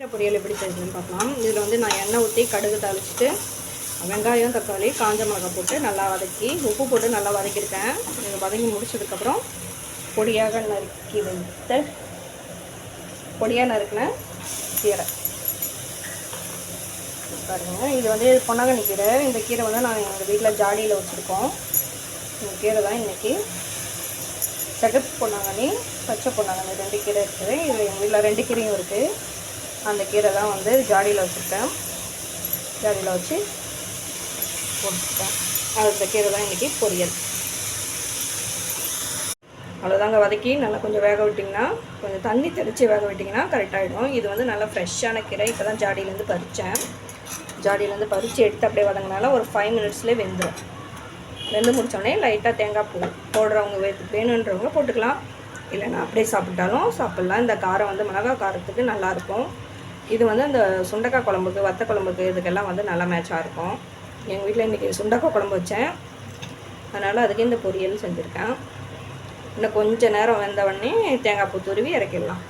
கீரை பொரியல் எப்படி செய்யணும்னு பார்க்கலாம். இதில் வந்து நான் எண்ணெய் ஊற்றி கடுகு தாளிச்சிட்டு வெங்காயம் தக்காளி காஞ்ச மிளகாய் போட்டு நல்லா வதக்கி உப்பு போட்டு நல்லா வதக்கியிருக்கேன். இதை வதக்கி முடிச்சதுக்கப்புறம் பொடியாக நறுக்கி வைத்த பொடியாக நறுக்கின கீரை. பாருங்கள் இது வந்து பொன்னாங்கண்ணி கீரை. இந்த கீரை வந்து நான் எங்கள் வீட்டில் ஜாடியில் வச்சுருக்கோம். இந்த கீரை தான் இன்றைக்கி சகப்பு பொன்னாங்கண்ணி பச்சை பொன்னாங்கண்ணி ரெண்டு கீரை இருக்குது. இது எங்கள் வீட்டில் ரெண்டு கீரையும் இருக்குது அந்த கீரை தான் வந்து ஜாடியில் வச்சுருக்கேன். ஜாடியில் வச்சு போட்டுருக்கேன் அது கீரை தான் இன்றைக்கி பொரியல். அவ்வளோதாங்க வதக்கி நல்லா கொஞ்சம் வேக விட்டிங்கன்னா கொஞ்சம் தண்ணி தெளித்து வேக விட்டிங்கன்னா கரெக்டாகிடும் இது வந்து நல்லா ஃப்ரெஷ்ஷான கீரை. இப்போ தான் ஜாடியிலேருந்து பறித்தேன் ஜாடியிலேருந்து பறித்து எடுத்து அப்படியே வதங்கினால ஒரு ஃபைவ் மினிட்ஸ்லேயே வெந்துடும் வெந்து முடித்தோடனே லைட்டாக தேங்காய் பூ போடுறவங்க வே- வேணுன்றவங்க போட்டுக்கலாம். இல்லைன்னா அப்படியே சாப்பிட்டாலும் சாப்பிட்லாம். இந்த காரம் வந்து மிளகா காரத்துக்கு நல்லாயிருக்கும் இது வந்து அந்த சுண்டக்காய் குழம்புக்கு வத்த குழம்புக்கு இதுக்கெல்லாம் வந்து நல்லா மேட்சாக இருக்கும். எங்கள் வீட்டில் இன்றைக்கி சுண்டக்காய் குழம்பு வச்சேன். அதனால் அதுக்கு இந்த பொரியல் செஞ்சுருக்கேன். இன்னும் கொஞ்சம் நேரம் வெந்த உடனே தேங்காய் பூ துருவி இறக்கிடலாம்.